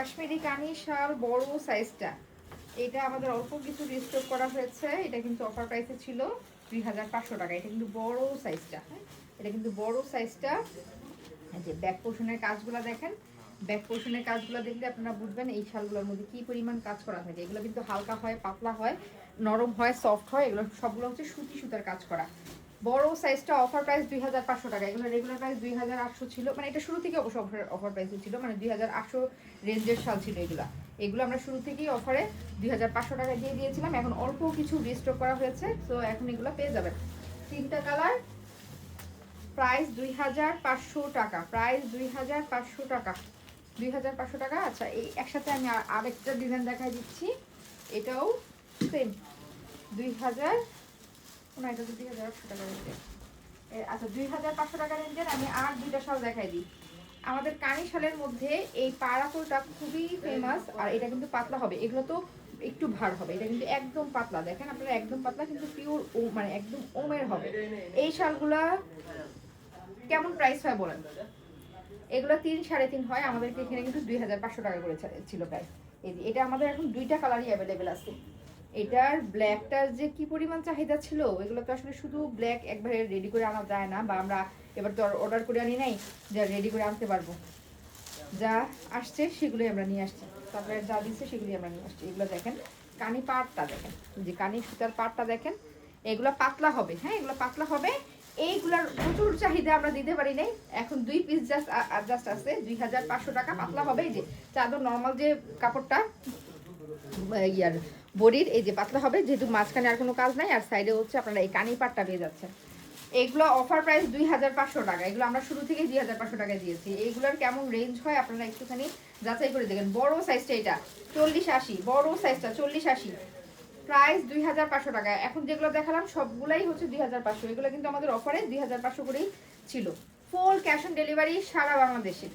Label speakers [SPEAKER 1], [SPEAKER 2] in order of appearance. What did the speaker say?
[SPEAKER 1] কাশ্মীরি কানি শাল বড় সাইজটা এটা আমাদের অল্প কিছু রিস্টক করা হয়েছে। এটা কিন্তু অফার প্রাইসে ছিল দুই হাজার পাঁচশো টাকা। এটা কিন্তু বড় সাইজটা হ্যাঁ? এটা কিন্তু বড় সাইজটা যে ব্যাক পোর্শনের কাজগুলো দেখেন। ব্যাক পোর্শনের কাজগুলো দেখলে আপনারা বুঝবেন এই শালগুলোর মধ্যে কি পরিমাণ কাজ করা থাকে। এগুলো কিন্তু হালকা হয়, পাতলা হয়, নরম হয় সফট হয়। এগুলো সবগুলো হচ্ছে সুতি সুতার কাজ করা। বড় সাইজটা অফার প্রাইস দুই হাজার পাঁচশো টাকা। এগুলো রেগুলার প্রাইস দুই হাজার আটশো ছিল। মানে এটা শুরু থেকে অবশ্য অফার অফার প্রাইসে ছিল। মানে দুই হাজার আটশো রেঞ্জের শাল ছিল এগুলো। এগুলো আমরা শুরু থেকেই অফারে দুই হাজার পাঁচশো টাকা দিয়ে দিয়েছিলাম। এখন অল্প কিছু রিস্টক করা হয়েছে। তো এখন এগুলো পেয়ে যাবেন। তিনটা কালার প্রাইস দুই হাজার পাঁচশো টাকা। প্রাইস দুই হাজার পাঁচশো টাকা। দুই হাজার পাঁচশো টাকা? আচ্ছা এই একসাথে আমি আর- আরেকটা ডিজাইন দেখাই দিচ্ছি। এটাও সেম দুই হাজার আচ্ছা পাঁচশো টাকা রেঞ্জের আমি আর দুইটা শাল দেখাই দিই। আমাদের কানি শালের মধ্যে এই পাড়াকোলটা খুবই ফেমাস আর এটা কিন্তু পাতলা হবে। এগুলো তো একটু ভার হবে। এটা কিন্তু একদম পাতলা। দেখেন আপনারা, একদম পাতলা কিন্তু পিওর ও মানে একদম ওমের হবে। এই শালগুলা কেমন প্রাইস হয় বলেন? এগুলো তিন, সাড়ে তিন হয়। আমাদেরকে এখানে কিন্তু দুই হাজার পাঁচশো টাকা করে ছিল এই এটা আমাদের এখন দুইটা কালারই অ্যাভেলেবেল আছে। এটার ব্ল্যাকটার যে কি পরিমাণ চাহিদা ছিল, এগুলো তো আসলে শুধু ব্ল্যাক একবারে রেডি করে আনা যায় না, বা আমরা এবার তো অর্ডার করে আনি নাই, যা রেডি করে আনতে পারব। যা আসছে সেগুলোই আমরা নিয়ে আসছি। তারপরে যা দিচ্ছে সেগুলি আমরা নিয়ে আসছি। এগুলো দেখেন, কানি পাটটা দেখেন যে কানি সুতার পাটটা দেখেন, এগুলো পাতলা হবে হ্যাঁ এগুলো পাতলা হবে। এইগুলার প্রচুর চাহিদা আমরা দিতে পারি নাই। এখন দুই পিস জাস্ট জাস্ট আছে, দুই হাজার পাঁচশো টাকা পাতলা হবে। যে চাদর নর্মাল যে কাপড়টা ইয়ার বডির, এই যে পাতলা হবে, যেহেতু মাঝখানে আর কোনো কাজ নাই, আর সাইডে হচ্ছে আপনারা এই কানি পাটটা পেয়ে যাচ্ছেন। এগুলো অফার প্রাইস দুই হাজার পাঁচশো টাকা। এগুলো আমরা শুরু থেকেই দুই হাজার পাঁচশো টাকায় দিয়েছি। এইগুলোর কেমন রেঞ্জ হয় আপনারা একটুখানি যাচাই করে দেখেন। বড় সাইজটা এটা, চল্লিশ আশি, বড় সাইজটা চল্লিশ আশি। প্রাইস দুই হাজার পাঁচশো টাকা। এখন যেগুলো দেখালাম, সবগুলাই হচ্ছে দুই হাজার পাঁচশো। এগুলো কিন্তু আমাদের অফারে দুই হাজার পাঁচশো করেই ছিল। ফুল ক্যাশ অন ডেলিভারি সারা বাংলাদেশে।